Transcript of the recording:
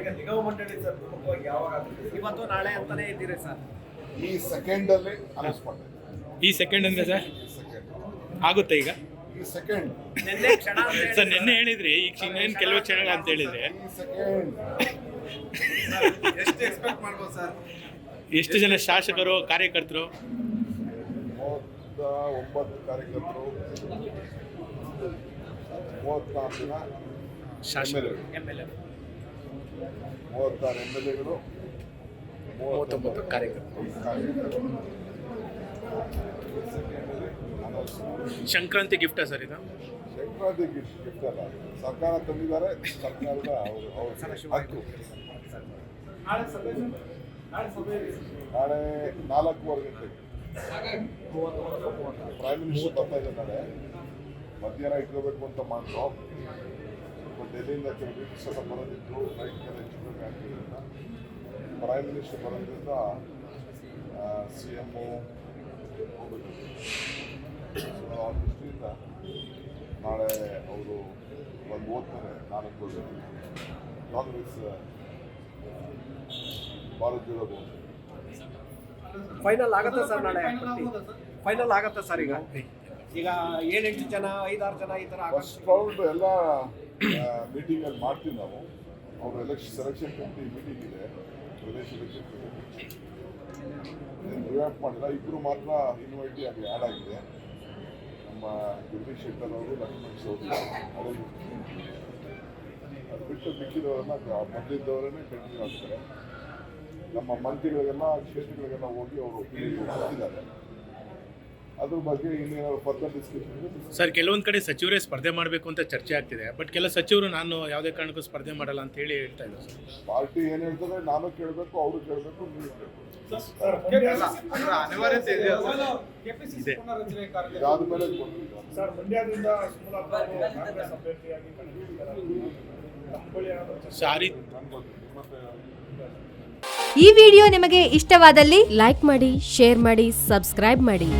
ಈಗ ನಿಗಮ ಮಂಡಳಿ ಸರ್ ಪ್ರಮುಖವಾಗಿ ಯಾವಾಗ? ಇವತ್ತು ನಾಳೆ ಅಂತಾನೆ ಇದ್ದೀರಿ ಸರ್. ಈ ಸೆಕೆಂಡ್ ಅಲ್ಲಿ ಅನೌನ್ಸ್ ಮಾಡ್ತಾರೆ ಈ ಸೆಕೆಂಡ್ ಅಂದ್ರೆ ಸರ್? ಸೆಕೆಂಡ್ ಆಗುತ್ತೆ ಈಗ? ಈ ಸೆಕೆಂಡ್ ನಿನ್ನೆ ಕ್ಷಣ ಅಂತ ಹೇಳಿ ಸರ್ ನಿನ್ನೆ ಹೇಳಿದ್ರಿ ಈಗ ಇನ್ನೇನು ಕೆಲವು ಕ್ಷಣಗಳು ಅಂತ ಹೇಳಿದ್ರೆ. ಈ ಸೆಕೆಂಡ್ ಎಷ್ಟು ಎಕ್ಸ್ಪೆಕ್ಟ್ ಮಾಡ್ಬೋದು ಸರ್? ಎಷ್ಟು ಜನ ಶಾಸಕರು ಕಾರ್ಯಕರ್ತರು? ಮೂವತ್ತ ಒಂಬತ್ತು ಕಾರ್ಯಕರ್ತರು. ಮೂವತ್ನಾಲ್ಕು ಜನ ಶಾಸಕರು ಎಂ ಎಲ್ ಎ ಮೂವತ್ತಾರು ಎಂ ಎಲ್ ಎಗಳು ಮೂವತ್ತೊಂಬತ್ತು ಮಾಡಿ. ಸಂಕ್ರಾಂತಿ ಗಿಫ್ಟಾ ಸರ್ ಇದು? ಸಂಕ್ರಾಂತಿ ಗಿಫ್ಟ್ ಗಿಫ್ಟ್ ಅಲ್ಲ. ಸರ್ಕಾರ ತಂದಿದ್ದಾರೆ ಸರ್ಕಾರದ ಅವರು ಹಕ್ಕು. ನಾಳೆ ನಾಲ್ಕೂವರೆ ಗಂಟೆಗೆ. ಪ್ರೈಮ್ ಮಿನಿಸ್ಟರ್ ಬರ್ತಾ ಇದ್ದಾರೆ. ನಾಳೆ ಮಧ್ಯಾಹ್ನ ಇಟ್ಕೋಬೇಕು ಅಂತ ಮಾಡಿದ್ರು. ಡೆಲ್ಲಿಯಿಂದ ಕೆಲವು ಸ್ವಲ್ಪ ಬರೋದಿತ್ತು ಫ್ಲೈಟ್ಗೆಲ್ಲ ಹೆಚ್ಚು ಕಮ್ಮಿ ಆಗ್ತಿದ್ರಿಂದ ಪ್ರೈಮ್ ಮಿನಿಸ್ಟರ್ ಬರೋದ್ರಿಂದ ಸಿ ಎಂ ಒ ಸೊ ಆ ದೃಷ್ಟಿಯಿಂದ ನಾಳೆ ಅವರು ಒಂದು ಓದ್ತಾರೆ ನಾಲ್ಕು ಕಾಂಗ್ರೆಸ್ ಭಾರತೀಯ ಫೈನಲ್ ಆಗತ್ತೆ ಸರ್ ನಾಳೆ? ಫೈನಲ್ ಆಗತ್ತೆ ಸರ್ ಈಗ? ಈಗ ಏಳೆಂಟು ಜನ ಐದಾರು ಜನ ಈ ಥರ ಫಸ್ಟ್ ರೌಂಡ್ ಎಲ್ಲ ಮೀಟಿಂಗ್ ಅಲ್ಲಿ ಮಾಡ್ತೀವಿ ನಾವು. ಅವರು ಎಲೆಕ್ಷನ್ ಸೆಲೆಕ್ಷನ್ ಕಮಿಟಿ ಮೀಟಿಂಗ್ ಇದೆ. ಪ್ರದೇಶ ಎಲೆಕ್ಷನ್ ಕಮಿಟಿ ಮಾಡಿಲ್ಲ. ಇಬ್ಬರು ಮಾತ್ರ ಇನ್ವೈಟಿ ಆಗಿ ಆ್ಯಡ್ ಆಗಿದೆ. ನಮ್ಮ ಜಗದೀಶ್ ಶೆಟ್ಟರ್ ಅವರು, ಲಕ್ಷ್ಮಣ್ ಸೌದಿ ಅವರು. ಅದು ಬಿಟ್ಟು ಮಿಕ್ಕಿದವರನ್ನ ಮೊದಲಿದ್ದವರನ್ನೇ ಕಂಟಿನ್ಯೂ ಆಗ್ತಾರೆ. ನಮ್ಮ ಮಂತ್ರಿಗಳಿಗೆಲ್ಲ, ಕ್ಷೇತ್ರಗಳಿಗೆಲ್ಲ ಹೋಗಿ ಅವರು ಒಪಿನಿಯನ್ ಅದ್ರ ಬಗ್ಗೆ ಇನ್ನೇನಾದ್ರು ಫರ್ದರ್ ಡಿಸ್ಕಷನ್ ಸರ್ ಕೆಲವೊಂದು ಕಡೆ ಸಚಿವರೇ ಸ್ಪರ್ಧೆ ಮಾಡಬೇಕು ಅಂತ ಚರ್ಚೆ ಆಗ್ತಿದೆ ಬಟ್ ಕೆಲ ಸಚಿವರು ನಾನು ಯಾವುದೇ ಕಾರಣಕ್ಕೂ ಸ್ಪರ್ಧೆ ಮಾಡಲ್ಲ ಅಂತ ಹೇಳಿ ಹೇಳ್ತಾ ಇದ್ದಾರೆ ಸರ್. ಪಾರ್ಟಿ ಏನು ಹೇಳ್ತದೆ ನಾನು ಕೇಳಬೇಕು ಅವರು ಕೇಳಬೇಕು ನೀವು ಈ ವಿಡಿಯೋ ನಿಮಗೆ ಇಷ್ಟವಾದಲ್ಲಿ ಲೈಕ್ ಮಾಡಿ ಶೇರ್ ಮಾಡಿ ಸಬ್ಸ್ಕ್ರೈಬ್ ಮಾಡಿ.